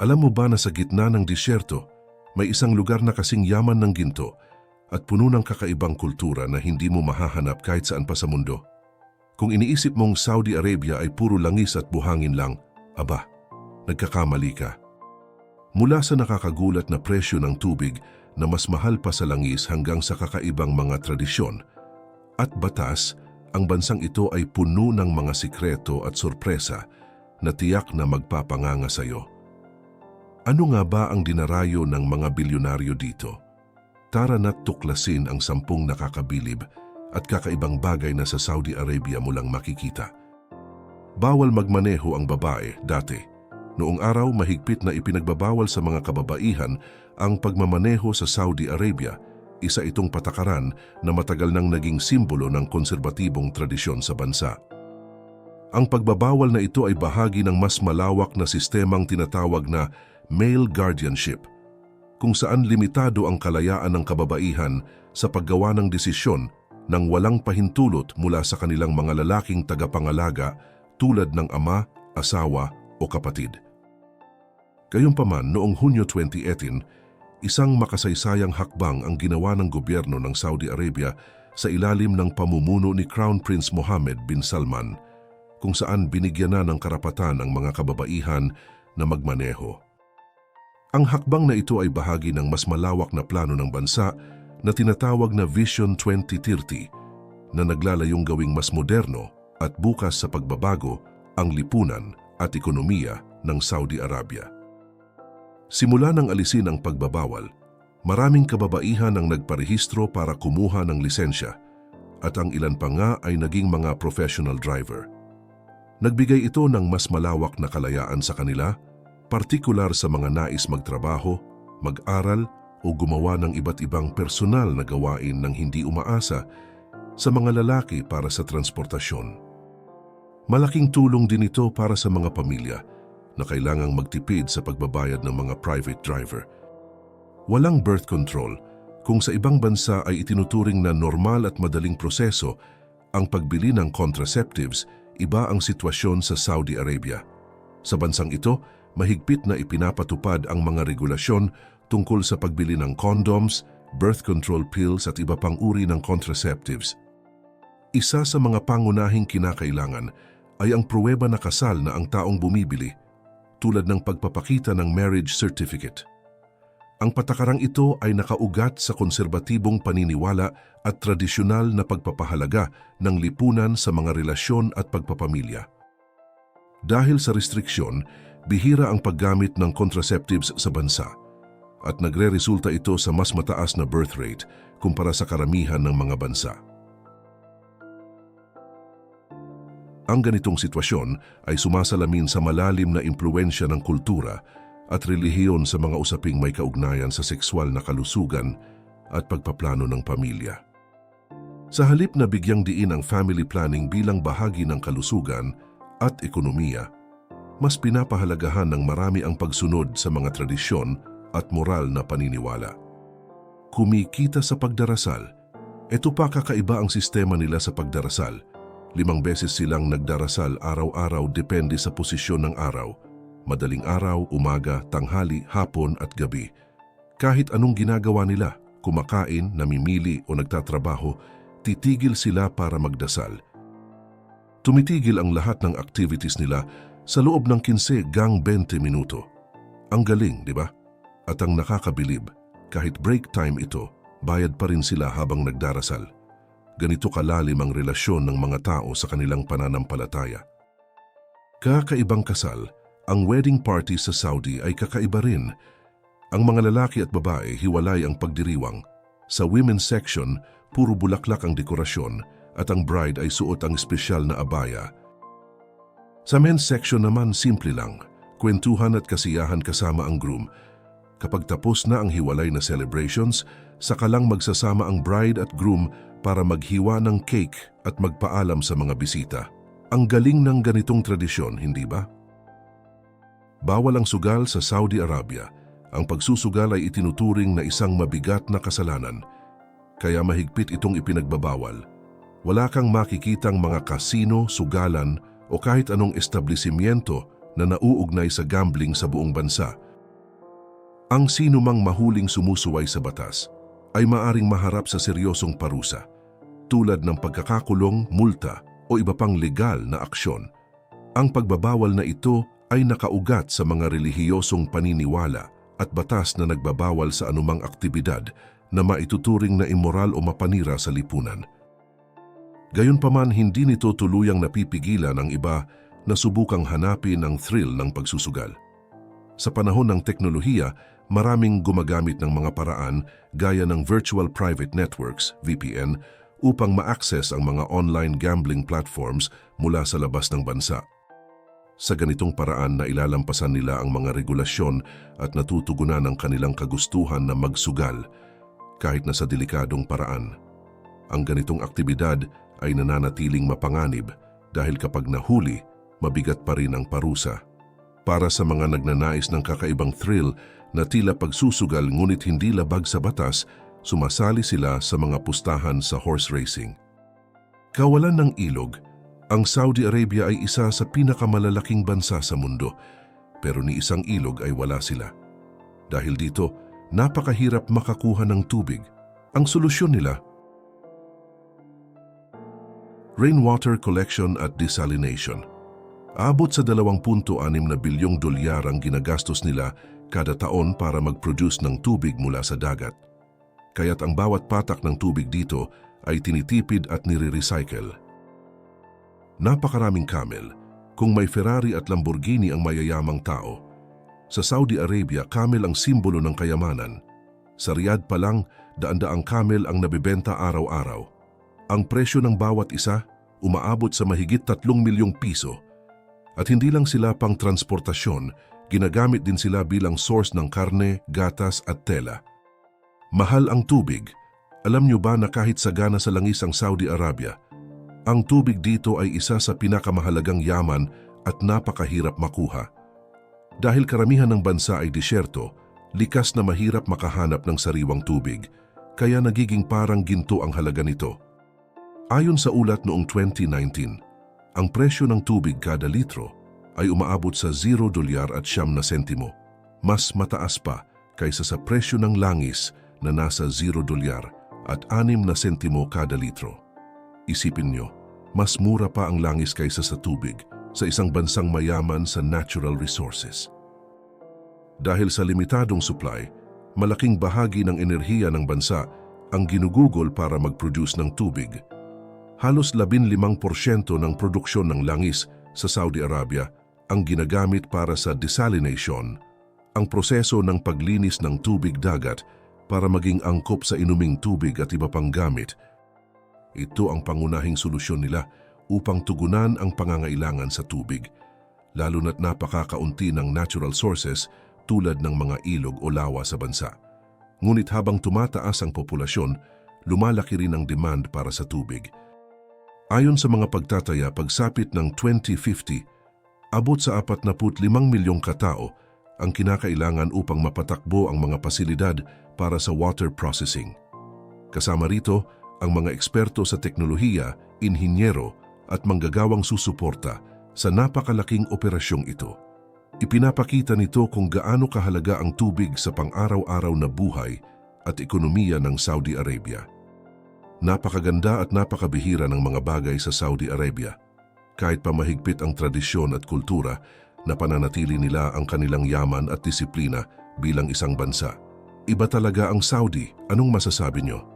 Alam mo ba na sa gitna ng disyerto, may isang lugar na kasing yaman ng ginto at puno ng kakaibang kultura na hindi mo mahahanap kahit saan pa sa mundo? Kung iniisip mong Saudi Arabia ay puro langis at buhangin lang, aba, nagkakamali ka. Mula sa nakakagulat na presyo ng tubig na mas mahal pa sa langis hanggang sa kakaibang mga tradisyon at batas, ang bansang ito ay puno ng mga sikreto at sorpresa na tiyak na magpapanganga sa iyo. Ano nga ba ang dinarayo ng mga bilyonaryo dito? Tara na't tuklasin ang sampung nakakabilib at kakaibang bagay na sa Saudi Arabia mo lang makikita. Bawal magmaneho ang babae dati. Noong araw mahigpit na ipinagbabawal sa mga kababaihan ang pagmamaneho sa Saudi Arabia, isa itong patakaran na matagal nang naging simbolo ng konserbatibong tradisyon sa bansa. Ang pagbabawal na ito ay bahagi ng mas malawak na sistemang tinatawag na male guardianship, kung saan limitado ang kalayaan ng kababaihan sa paggawa ng desisyon nang walang pahintulot mula sa kanilang mga lalaking tagapangalaga tulad ng ama, asawa o kapatid. Gayunpaman, noong Hunyo 2018, isang makasaysayang hakbang ang ginawa ng gobyerno ng Saudi Arabia sa ilalim ng pamumuno ni Crown Prince Mohammed bin Salman, kung saan binigyan na ng karapatan ang mga kababaihan na magmaneho. Ang hakbang na ito ay bahagi ng mas malawak na plano ng bansa na tinatawag na Vision 2030 na naglalayong gawing mas moderno at bukas sa pagbabago ang lipunan at ekonomiya ng Saudi Arabia. Simula nang alisin ang pagbabawal, maraming kababaihan ang nagparehistro para kumuha ng lisensya at ang ilan pa nga ay naging mga professional driver. Nagbigay ito ng mas malawak na kalayaan sa kanila, partikular sa mga nais magtrabaho, mag-aral o gumawa ng iba't ibang personal na gawain ng hindi umaasa sa mga lalaki para sa transportasyon. Malaking tulong din ito para sa mga pamilya na kailangang magtipid sa pagbabayad ng mga private driver. Walang birth control kung sa ibang bansa ay itinuturing na normal at madaling proseso ang pagbili ng contraceptives, iba ang sitwasyon sa Saudi Arabia. Sa bansang ito, mahigpit na ipinapatupad ang mga regulasyon tungkol sa pagbili ng condoms, birth control pills at iba pang uri ng contraceptives. Isa sa mga pangunahing kinakailangan ay ang pruweba na kasal na ang taong bumibili tulad ng pagpapakita ng marriage certificate. Ang patakarang ito ay nakaugat sa konserbatibong paniniwala at tradisyonal na pagpapahalaga ng lipunan sa mga relasyon at pagpapamilya. Dahil sa restriksyon, bihira ang paggamit ng contraceptives sa bansa at nagre-resulta ito sa mas mataas na birth rate kumpara sa karamihan ng mga bansa. Ang ganitong sitwasyon ay sumasalamin sa malalim na impluensya ng kultura at relihiyon sa mga usaping may kaugnayan sa sexual na kalusugan at pagpaplano ng pamilya. Sa halip na bigyang diin ang family planning bilang bahagi ng kalusugan at ekonomiya, mas pinapahalagahan ng marami ang pagsunod sa mga tradisyon at moral na paniniwala. Kumikita sa pagdarasal, ito pa kakaiba ang sistema nila sa pagdarasal – Limang beses silang nagdarasal araw-araw depende sa posisyon ng araw. Madaling araw, umaga, tanghali, hapon at gabi. Kahit anong ginagawa nila, kumakain, namimili o nagtatrabaho, titigil sila para magdasal. Tumitigil ang lahat ng activities nila sa loob ng 15 gang 20 minuto. Ang galing, di ba? At ang nakakabilib, kahit break time ito, bayad pa rin sila habang nagdarasal ganito kalalim ang relasyon ng mga tao sa kanilang pananampalataya. Kakaibang kasal, ang wedding party sa Saudi ay kakaiba rin. Ang mga lalaki at babae hiwalay ang pagdiriwang. Sa women's section, puro bulaklak ang dekorasyon at ang bride ay suot ang espesyal na abaya. Sa men's section naman simple lang, kwentuhan at kasiyahan kasama ang groom. Kapag tapos na ang hiwalay na celebrations, saka lang magsasama ang bride at groom para maghiwa ng cake at magpaalam sa mga bisita. Ang galing ng ganitong tradisyon, hindi ba? Bawal ang sugal sa Saudi Arabia. Ang pagsusugal ay itinuturing na isang mabigat na kasalanan, kaya mahigpit itong ipinagbabawal. Wala kang makikitang mga kasino, sugalan o kahit anong establishmento na nauugnay sa gambling sa buong bansa Ang sinumang mahuling sumusuway sa batas ay maaring maharap sa seryosong parusa tulad ng pagkakakulong, multa o iba pang legal na aksyon. Ang pagbabawal na ito ay nakaugat sa mga relihiyosong paniniwala at batas na nagbabawal sa anumang aktibidad na maituturing na immoral o mapanira sa lipunan. Gayunpaman hindi nito tuluyang napipigilan ang iba na subukang hanapin ang thrill ng pagsusugal. Sa panahon ng teknolohiya, maraming gumagamit ng mga paraan gaya ng Virtual Private Networks, VPN, upang ma-access ang mga online gambling platforms mula sa labas ng bansa. Sa ganitong paraan na ilalampasan nila ang mga regulasyon at natutugunan ang kanilang kagustuhan na magsugal kahit na sa delikadong paraan. Ang ganitong aktibidad ay nananatiling mapanganib dahil kapag nahuli, mabigat pa rin ang parusa. Para sa mga nagnanais ng kakaibang thrill na tila pagsusugal ngunit hindi labag sa batas, sumasali sila sa mga pustahan sa horse racing. Kawalan ng ilog, ang Saudi Arabia ay isa sa pinakamalalaking bansa sa mundo, pero ni isang ilog ay wala sila. Dahil dito, napakahirap makakuha ng tubig. Ang solusyon nila, rainwater collection at desalination. Abot sa 2.6 na bilyong dolyar ang ginagastos nila kada taon para mag-produce ng tubig mula sa dagat. Kaya't ang bawat patak ng tubig dito ay tinitipid at nire-recycle. Napakaraming camel. Kung may Ferrari at Lamborghini ang mayayamang tao, sa Saudi Arabia, camel ang simbolo ng kayamanan. Sa Riyadh pa lang, daan-daang camel ang nabibenta araw-araw. Ang presyo ng bawat isa, umaabot sa mahigit 3 milyong piso. At hindi lang sila pang transportasyon, ginagamit din sila bilang source ng karne, gatas at tela. Mahal ang tubig. Alam nyo ba na kahit sagana sa langis ang Saudi Arabia, ang tubig dito ay isa sa pinakamahalagang yaman at napakahirap makuha. Dahil karamihan ng bansa ay disyerto, likas na mahirap makahanap ng sariwang tubig, kaya nagiging parang ginto ang halaga nito. Ayon sa ulat noong 2019, ang presyo ng tubig kada litro ay umaabot sa 0 dolyar at siyam na sentimo, mas mataas pa kaysa sa presyo ng langis na nasa 0 dolyar at 6 na sentimo kada litro. Isipin nyo, mas mura pa ang langis kaysa sa tubig sa isang bansang mayaman sa natural resources. Dahil sa limitadong supply, malaking bahagi ng enerhiya ng bansa ang ginugugol para mag-produce ng tubig. Halos 15% ng produksyon ng langis sa Saudi Arabia ang ginagamit para sa desalination, ang proseso ng paglinis ng tubig dagat para maging angkop sa inuming tubig at iba pang gamit ito ang pangunahing solusyon nila upang tugunan ang pangangailangan sa tubig, lalo na't napakakaunti ng natural sources tulad ng mga ilog o lawa sa bansa. Ngunit habang tumataas ang populasyon, lumalaki rin ang demand para sa tubig. Ayon sa mga pagtataya, pagsapit ng 2050, abot sa 45 milyong katao ang kinakailangan upang mapatakbo ang mga pasilidad para sa water processing. Kasama rito, ang mga eksperto sa teknolohiya, inhinyero at manggagawang susuporta sa napakalaking operasyong ito. Ipinapakita nito kung gaano kahalaga ang tubig sa pang-araw-araw na buhay at ekonomiya ng Saudi Arabia. Napakaganda at napakabihira ng mga bagay sa Saudi Arabia. Kahit pa mahigpit ang tradisyon at kultura, napananatili nila ang kanilang yaman at disiplina bilang isang bansa. Iba talaga ang Saudi. Anong masasabi nyo?